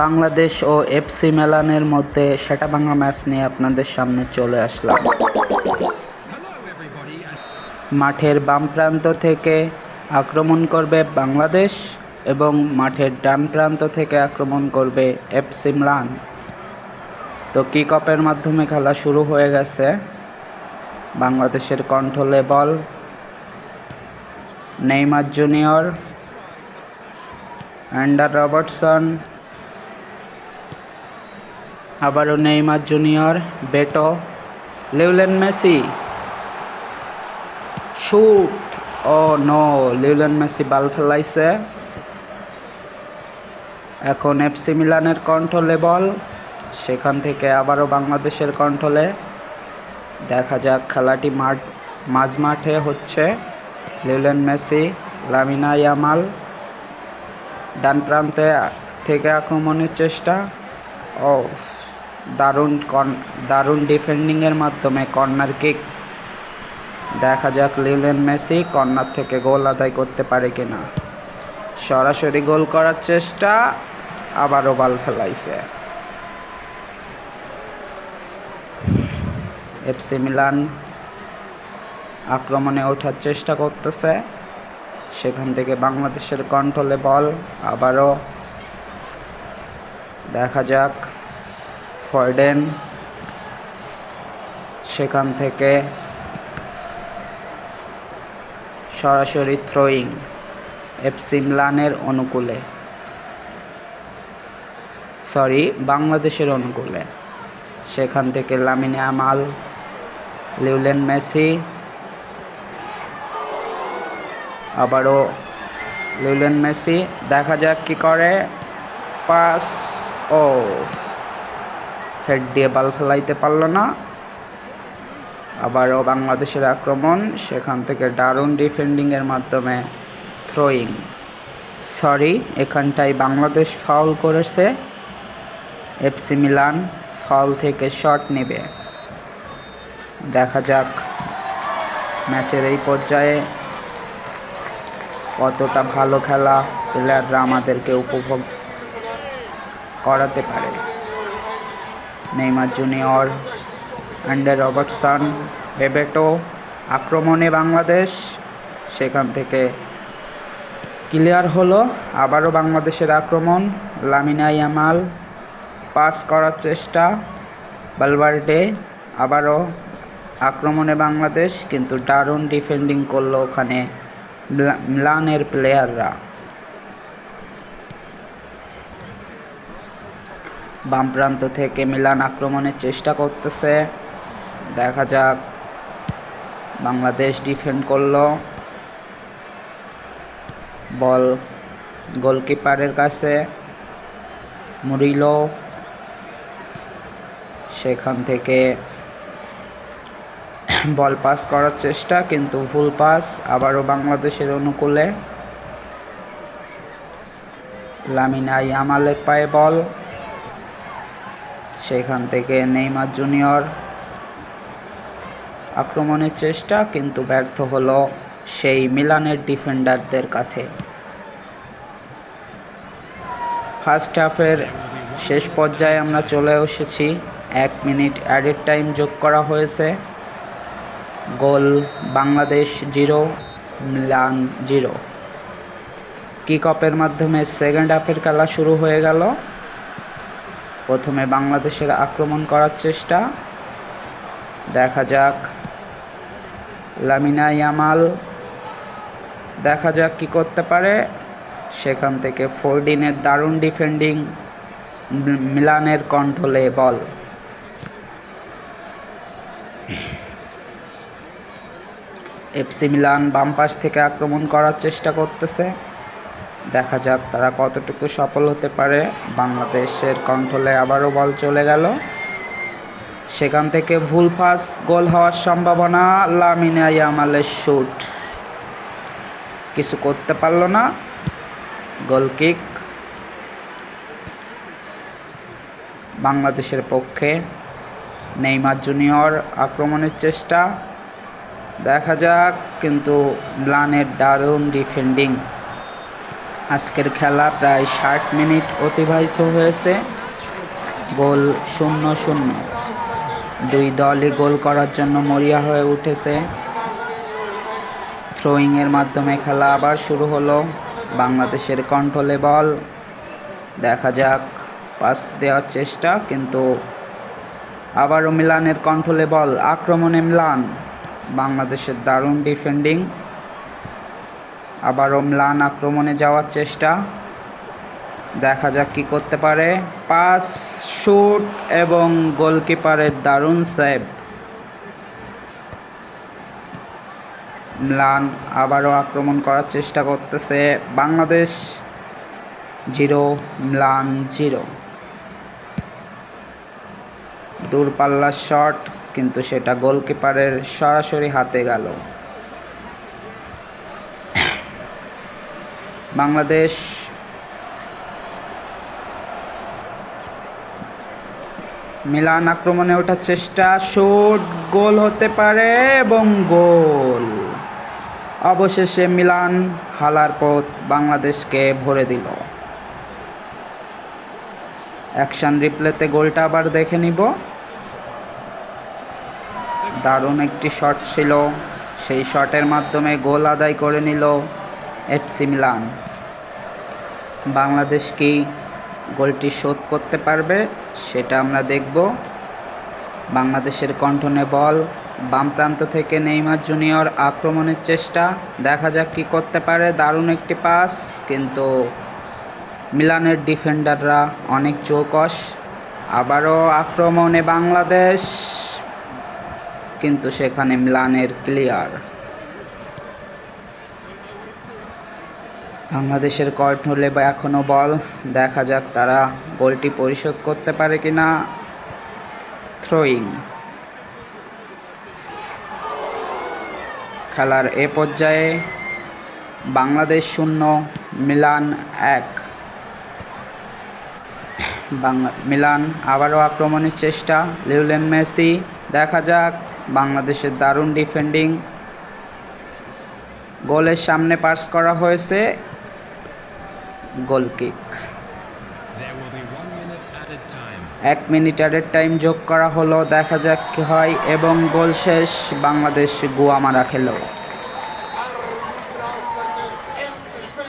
বাংলাদেশ ও FC মেলানের মধ্যে সেটা ভাঙা ম্যাচ নিয়ে আপনাদের সামনে চলে আসলাম। মাঠের বাম প্রান্ত থেকে আক্রমণ করবে বাংলাদেশ এবং মাঠের ডান প্রান্ত থেকে আক্রমণ করবে এফসি মিলান। তো কিক অফের মাধ্যমে খেলা শুরু হয়ে গেছে। বাংলাদেশের কন্ট্রোলে ball. Neymar junior, Andrew Robertson আবারও Neymar junior, Beto Lionel Messi. Shoot! Oh no Lionel Messi বাল ফেলাইছে। এখন এফসি মিলানের কন্ট্রোলে বল। সেখান থেকে আবারও বাংলাদেশের কন্ট্রোলে দেখা যাক খেলাটি মাঠ মাঝ মাঠে হচ্ছে। Lionel Messi, Lamine Yamal. ডান প্রান্তে থেকে আক্রমণের চেষ্টা। ও দারুণ কন দারুণ ডিফেন্ডিংয়ের মাধ্যমে কর্নার কিক দেখা যাক লিওনেল মেসি কর্নার থেকে গোল আদায় করতে পারে কিনা। সরাসরি গোল করার চেষ্টা, আবারও বাল ফেলাইছে। এফসি মিলান আক্রমণে ওঠার চেষ্টা করতেছে। সেখান থেকে বাংলাদেশের কন্ট্রোলে বল আবারও। দেখা যাক। ফরডেন, সেখান থেকে সরাসরি থ্রোয়িং এফসি মিলানের অনুকূলে। সরি, বাংলাদেশের অনুকূলে। সেখান থেকে লামিনে আমাল লিউলেন মেসি, আবারও লিউলেন মেসি। দেখা যাক কি করে, পাস ও হেড দিয়ে বাল ফেলাইতে পারল না। আবারও বাংলাদেশের আক্রমণ, সেখান থেকে দারুণ ডিফেন্ডিংয়ের মাধ্যমে থ্রোয়িং সরি এখানটায় বাংলাদেশ ফাউল করেছে। এফসি মিলান ফাউল থেকে শট নেবে। দেখা যাক ম্যাচের এই পর্যায়ে কতটা ভালো খেলা প্লেয়াররা আমাদেরকে উপভোগ করাতে পারে। Neymar junior, Andrew Robertson Bebeto আক্রমণে বাংলাদেশ। সেখান থেকে ক্লিয়ার হলো, আবারও বাংলাদেশের আক্রমণ। লামিনা ইয়ামাল পাস করার চেষ্টা, বালবার্ডে। আবারও আক্রমণে বাংলাদেশ, কিন্তু দারুণ ডিফেন্ডিং করল ওখানে মিলানের প্লেয়াররা বাম প্রান্ত থেকে মিলান আক্রমণের চেষ্টা করতেছে। দেখা যাক। বাংলাদেশ ডিফেন্ড করল। বল গোলকিপারের কাছে। মুরিলো সেখান থেকে বল পাস করার চেষ্টা, কিন্তু ভুল পাস। আবারও বাংলাদেশের অনুকূলে। লামিনা ইয়ামালের পায়ে বল। সেখান থেকে নেইমার জুনিয়র আক্রমণের চেষ্টা, কিন্তু ব্যর্থ হলো সেই মিলানের ডিফেন্ডারদের কাছে। ফার্স্ট হাফের শেষ পর্যায়ে আমরা চলে এসেছি। এক মিনিট অ্যাডেড টাইম যোগ করা হয়েছে। Goal Bangladesh zero, Milan zero. Kick অফের মাধ্যমে সেকেন্ড হাফের খেলা শুরু হয়ে গেল। প্রথমে বাংলাদেশের আক্রমণ করার চেষ্টা। দেখা যাক। লামিনা ইয়ামাল দেখা যাক কি করতে পারে। সেখান থেকে ফোরডিনের দারুণ ডিফেন্ডিং, মিলানের কন্ট্রোলে বল। এফসি মিলান বাম পাশ থেকে আক্রমণ করার চেষ্টা করতেছে। দেখা যাক তারা কতটুকু সফল হতে পারে। বাংলাদেশের কন্ট্রোলে আবারও বল চলে গেল। সেখান থেকে ভুল পাস, গোল হওয়ার সম্ভাবনা। লামিনা ইয়ামালের শুট। কিছু করতে পারল না। Goal kick. বাংলাদেশের পক্ষে নেইমার জুনিয়র আক্রমণের চেষ্টা। দেখা যাক, কিন্তু ম্লানের দারুণ ডিফেন্ডিং। আজকের খেলা প্রায় ষাট মিনিট অতিবাহিত হয়েছে। গোল শূন্য শূন্য। দুই দলই গোল করার জন্য মরিয়া হয়ে উঠেছে। থ্রোয়িংয়ের মাধ্যমে খেলা আবার শুরু হলো। বাংলাদেশের কন্ট্রোলে বল। দেখা যাক, পাস দেওয়ার চেষ্টা, কিন্তু আবারও মিলানের কন্ট্রোলে বল। আক্রমণে মিলান। বাংলাদেশের দারুণ ডিফেন্ডিং। আবারও ম্লান আক্রমণে যাওয়ার চেষ্টা। দেখা যাক কি করতে পারে। পাস, শুট এবং গোলকিপারের দারুণ সেভ। ম্লান আবারও আক্রমণ করার চেষ্টা করতেছে। Bangladesh zero Milan zero. দূরপাল্লার শট, কিন্তু সেটা গোলকিপারের সরাসরি হাতে গেল। বাংলাদেশ। মিলান আক্রমণে ওঠার চেষ্টা, শুট গোল হতে পারে এবং গোল। অবশেষে মিলান হালার পথ বাংলাদেশকে ভরে দিল। অ্যাকশন রিপ্লেতে গোলটা আবার দেখে নিব। দারুণ একটি শট ছিল। সেই শটের মাধ্যমে গোল আদায় করে নিল। FC Milan. বাংলাদেশ কি গোলটি শোধ করতে পারবে? সেটা আমরা দেখব। বাংলাদেশের কণ্ঠনে বল, বাম প্রান্ত থেকে নেইমার জুনিয়র আক্রমণের চেষ্টা। দেখা যাক কি করতে পারে। দারুণ একটি পাস, কিন্তু মিলানের ডিফেন্ডাররা অনেক চৌকস। আবারও আক্রমণে বাংলাদেশ, কিন্তু সেখানে মিলানের ক্লিয়ার। বাংলাদেশের কন্ট্রোলে বা এখনও বল, দেখা যাক তারা গোলটি পরিশোধ করতে পারে কি না থ্রোয়িং। খেলার এ পর্যায়ে বাংলাদেশ শূন্য, মিলান এক। বাংলা, মিলান আবারও আক্রমণের চেষ্টা লিওলেন মেসি, দেখা যাক, বাংলাদেশের দারুণ ডিফেন্ডিং। গোলের সামনে পাস করা হয়েছে গোল কিক. এক মিনিট অ্যাডের টাইম যোগ করা হলো দেখা যাক কি হয়। এবং গোল শেষ বাংলাদেশ গোয়ামারা খেলো।